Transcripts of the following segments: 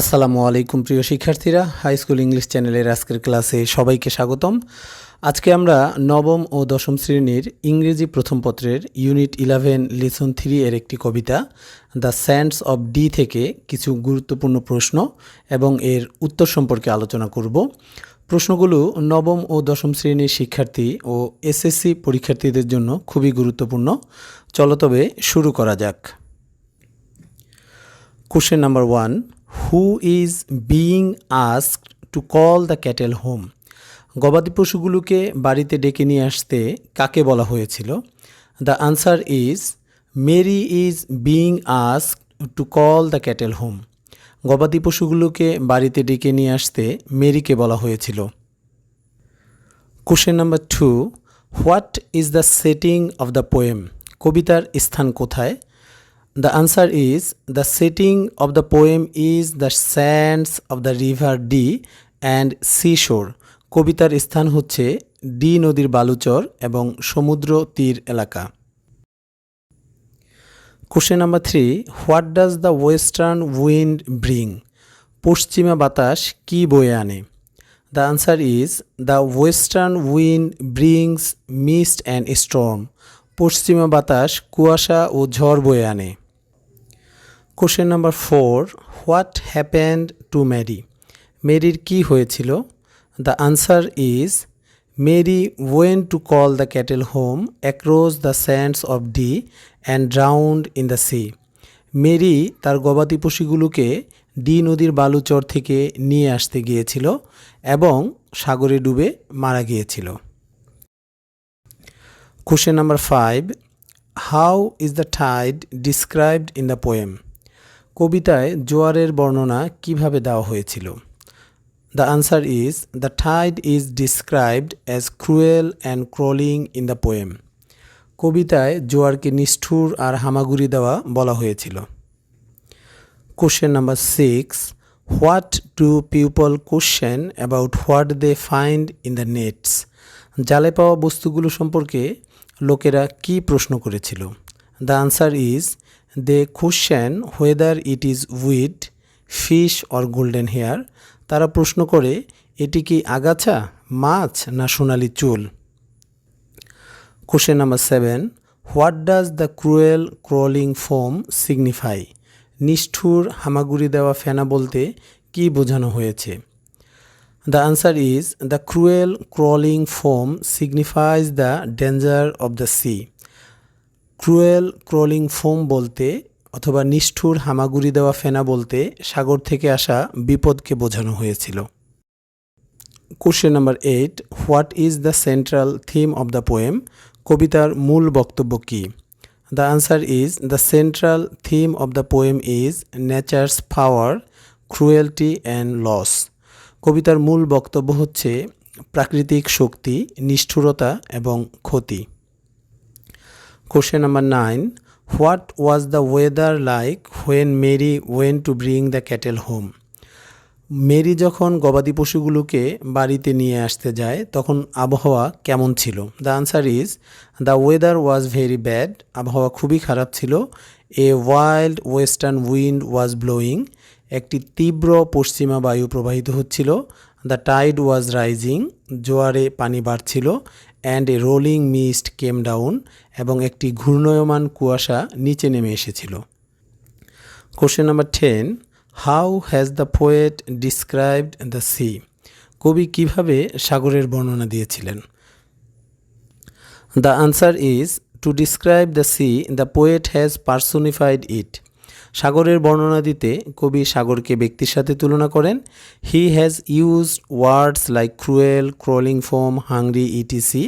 আসসালামু আলাইকুম প্রিয় শিক্ষার্থীরা, হাই স্কুল ইংলিশ চ্যানেলের আজকের ক্লাসে সবাইকে স্বাগতম। আজকে আমরা নবম ও দশম শ্রেণির ইংরেজি প্রথম পত্রের ইউনিট ইলেভেন লিসন থ্রি এর একটি কবিতা দ্য স্যান্ডস অব ডি থেকে কিছু গুরুত্বপূর্ণ প্রশ্ন এবং এর উত্তর সম্পর্কে আলোচনা করব। প্রশ্নগুলো নবম ও দশম শ্রেণির শিক্ষার্থী ও এসএসসি পরীক্ষার্থীদের জন্য খুবই গুরুত্বপূর্ণ। চলো তবে শুরু করা যাক। Question number one Who is being asked to call the cattle home গবাদি পশুগুলোকে বাড়িতে ডেকে নিয়ে আসতে কাকে বলা হয়েছিল? The answer is Mary is being ask to call the cattle home গবাদি পশুগুলোকে বাড়িতে ডেকে নিয়ে আসতে মেরিকে বলা হয়েছিল। Question number two what is the setting of the poem কবিতার স্থান কোথায়? Answer is the setting of the poem is the sands of the river Dee and sea shore কবিতার স্থান হচ্ছে ডি নদীর বালুচর এবং সমুদ্র তীর এলাকা। Question number three what does the western wind bring পশ্চিমা বাতাস কি বয়ে আনে? The answer is the western wind brings mist and storm পশ্চিমা বাতাস কুয়াশা ও ঝড় বয়ে আনে। Question number four what happened to Mary মেরির কি হয়েছিল? The answer is Mary went to call the cattle home across the sands of Dee and drowned in the sea Mary তার গবাদি পশুগুলোকে ডি নদীর বালুচর থেকে নিয়ে আসতে গিয়েছিল এবং সাগরে ডুবে মারা গিয়েছিল। Question number five how is the tide described in the poem কবিতায় জোয়ারের বর্ণনা কীভাবে দেওয়া হয়েছিল? The answer is the tide is described as cruel and crawling in the poem কবিতায় জোয়ারকে নিষ্ঠুর আর হামাগুড়ি দেওয়া বলা হয়েছিল। Question number six what to people question about what they find in the nets জালে পাওয়া বস্তুগুলো সম্পর্কে লোকেরা কি প্রশ্ন করেছিল? The answer is they question whether it is weed fish or golden hair তারা প্রশ্ন করে, এটি কি আগাছা, মাছ না সোনালি চুল? Question number seven what does the cruel crawling foam signify নিষ্ঠুর হামাগুড়ি দেওয়া ফেনা বলতে কি বোঝানো হয়েছে? The answer is the cruel crawling foam signifies the danger of the sea cruel crawling foam বলতে অথবা নিষ্ঠুর হামাগুড়ি দেওয়া ফেনা বলতে সাগর থেকে আসা বিপদকে বোঝানো হয়েছিল। Question number eight, what is the central theme of the poem? কবিতার মূল বক্তব্য কী? The answer is, the central theme of the poem is nature's power, cruelty and loss. কবিতার মূল বক্তব্য হচ্ছে প্রাকৃতিক শক্তি, নিষ্ঠুরতা এবং ক্ষতি। Question number nine what was the weather like when Mary went to bring the cattle home Mary যখন গবাদি পশুগুলোকে বাড়িতে নিয়ে আসতে যায়, তখন আবহাওয়া কেমন ছিল? The answer is the weather was very bad আবহাওয়া খুবই খারাপ ছিল। A wild western wind was blowing একটি তীব্র পশ্চিমা বায়ু প্রবাহিত হচ্ছিল। দ্য টাইড ওয়াজ রাইজিং জোয়ারে পানি বাড়ছিল। And a rolling mist came down এবং একটি ঘূর্ণয়মান কুয়াশা নিচে নেমে এসেছিল। Question number ten how has the poet described the sea কবি কীভাবে সাগরের বর্ণনা দিয়েছিলেন? The answer is to describe the sea the poet has personified it সাগরের বর্ণনা দিতে কবি সাগরকে ব্যক্তির সাথে তুলনা করেন। He has used words like cruel crawling foam hungry ETC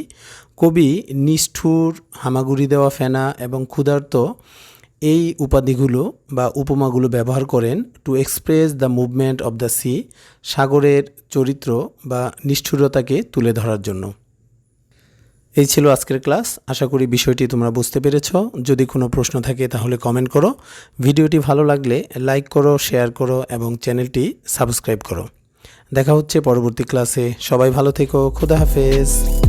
কবি নিষ্ঠুর, হামাগুড়ি দেওয়া ফেনা এবং ক্ষুধার্ত এই উপাধিগুলো বা উপমাগুলো ব্যবহার করেন to express the movement of the sea সাগরের চরিত্র বা নিষ্ঠুরতাকে তুলে ধরার জন্য। এই ছিল আজকের ক্লাস। আশা করি বিষয়টি তোমরা বুঝতে পেরেছ। যদি কোনো প্রশ্ন থাকে তাহলে কমেন্ট করো। ভিডিওটি ভালো লাগলে লাইক করো, শেয়ার করো এবং চ্যানেলটি সাবস্ক্রাইব করো। দেখা হচ্ছে পরবর্তী ক্লাসে। সবাই ভালো থেকো। খুদা হাফেজ।